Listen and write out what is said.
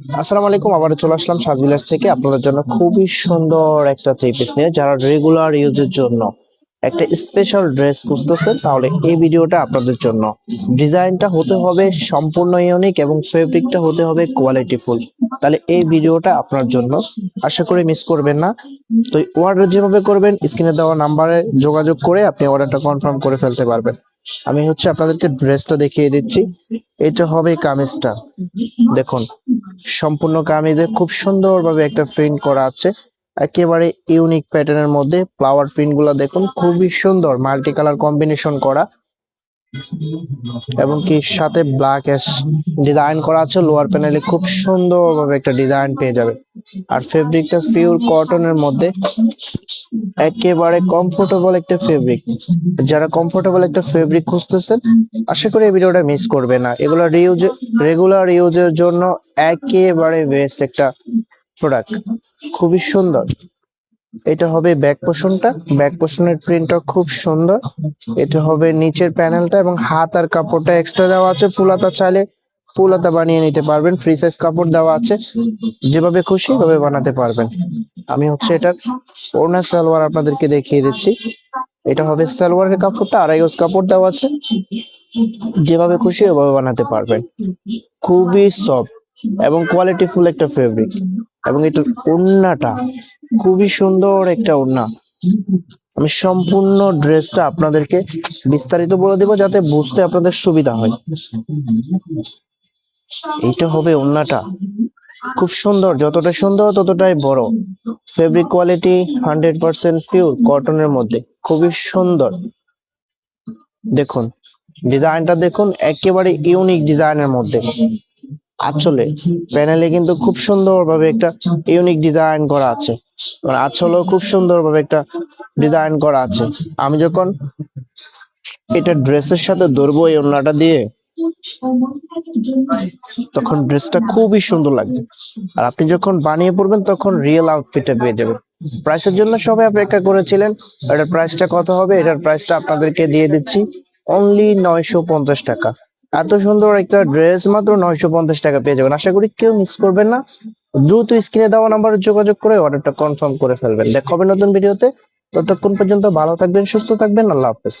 আসসালামু আলাইকুম আবার চলে আসলাম সাজবিলাস থেকে। আপনাদের জন্য খুবই সুন্দর একটা থ্রি পিস নিয়ে, যারা রেগুলার ইউজের জন্য একটা স্পেশাল ড্রেস খুঁজতেছেন, তাহলে এই ভিডিওটা আপনাদের জন্য। ডিজাইনটা হতে হবে সম্পূর্ণ ইউনিক এবং ফেব্রিকটা হতে হবে কোয়ালিটিফুল তাহলে এই ভিডিওটা আপনার জন্য। আশা করি মিস করবেন না। তো অর্ডার যেভাবে করবেন স্ক্রিনে দেওয়া নাম্বারে যোগাযোগ করে আপনি অর্ডারটা কনফার্ম করে ফেলতে পারবেন। আমি হচ্ছে আপনাদেরকে ড্রেসটা দেখিয়ে দিচ্ছি। এটা হবে কামিজটা। দেখুন সম্পূর্ণ কামিজে খুব সুন্দরভাবে একটা প্রিন্ট করা আছে। একেবারে ইউনিক প্যাটার্নের মধ্যে ফ্লাওয়ার প্রিন্টগুলো দেখুন, খুবই সুন্দর মাল্টি কালার কম্বিনেশন করা। এবং কি সাথে ব্ল্যাক এস ডিজাইন করা আছে লোয়ার প্যানেলে খুব সুন্দরভাবে একটা ডিজাইন পেয়ে যাবে। আর ফেব্রিকটা পিওর কটনের মধ্যে একেবারে কমফোর্টেবল একটা ফেব্রিক যারা কমফোর্টেবল একটা ফেব্রিক খুঁজতেছেন, আশা করি এই ভিডিওটা মিস করবে না। এগুলো রিউজ রেগুলার ইউজের জন্য একেবারে বেস্ট একটা প্রোডাক্ট খুবই সুন্দর। এটা হবে ব্যাক পোষণটা ব্যাক পোষণের প্রিন্টটা খুব সুন্দর। এটা হবে নিচের প্যানেলটা এবং হাত আর কাপড়টা এক্সট্রা দেওয়া আছে। ফুলাতা চাইলে ফুলাতা বানিয়ে নিতে পারবেন। ফ্রি সাইজ কাপড় দেওয়া আছে। যেভাবে খুশি ভাবে বানাতে পারবেন। আমি হচ্ছে এটার ওড়না সালোয়ার আপনাদেরকে দেখিয়ে দিচ্ছি। এটা হবে সালোয়ারের কাপড়টা, আড়াই গজ কাপড় দেওয়া আছে। যেভাবে খুশি ওভাবে বানাতে পারবেন। খুবই সফট এবং কোয়ালিটি ফুল একটা ফেব্রিক এবং এটার ওড়নাটা খুবই সুন্দর একটা ওড়না। আমি সম্পূর্ণ ড্রেসটা আপনাদেরকে বিস্তারিত বলে দেবো যাতে বুঝতে আপনাদের সুবিধা হয়। এইটা হবে ওড়নাটা। খুব সুন্দর, যতটা সুন্দর ততটাই বড়। Fabric quality hundred percent pure কটনের মধ্যে। খুবই সুন্দর। দেখুন ডিজাইনটা দেখুন, একেবারে ইউনিক ডিজাইনের মধ্যে। আঁচলে। প্যানেলে কিন্তু খুব সুন্দরভাবে একটা ইউনিক ডিজাইন করা আছে। মানে আঁচলেও খুব সুন্দরভাবে একটা ডিজাইন করা আছে। আমি যখন এটা ড্রেসের সাথে ধরবো এই ওড়নাটা দিয়ে, তখন ড্রেসটা খুবই সুন্দর লাগবে। আর আপনি যখন বানিয়ে পড়বেন তখন রিয়েল আউটফিটটা পেয়ে যাবেন। প্রাইসের জন্য সবাই অপেক্ষা করেছিলেন, এটার প্রাইসটা কত হবে? এটার প্রাইসটা আপনাদেরকে দিয়ে দিচ্ছি অনলি নয়শো পঞ্চাশ টাকা। এত সুন্দর একটা ড্রেস মাত্র নয়শো পঞ্চাশ টাকা পেয়ে যাবেন। আশা করি কেউ মিস করবেন না। দ্রুত স্ক্রিনে দেওয়া নাম্বার যোগাযোগ করে অর্ডারটা কনফার্ম করে ফেলবেন। দেখা হবে নতুন ভিডিওতে ততক্ষণ পর্যন্ত ভালো থাকবেন, সুস্থ থাকবেন। আল্লাহ হাফেজ।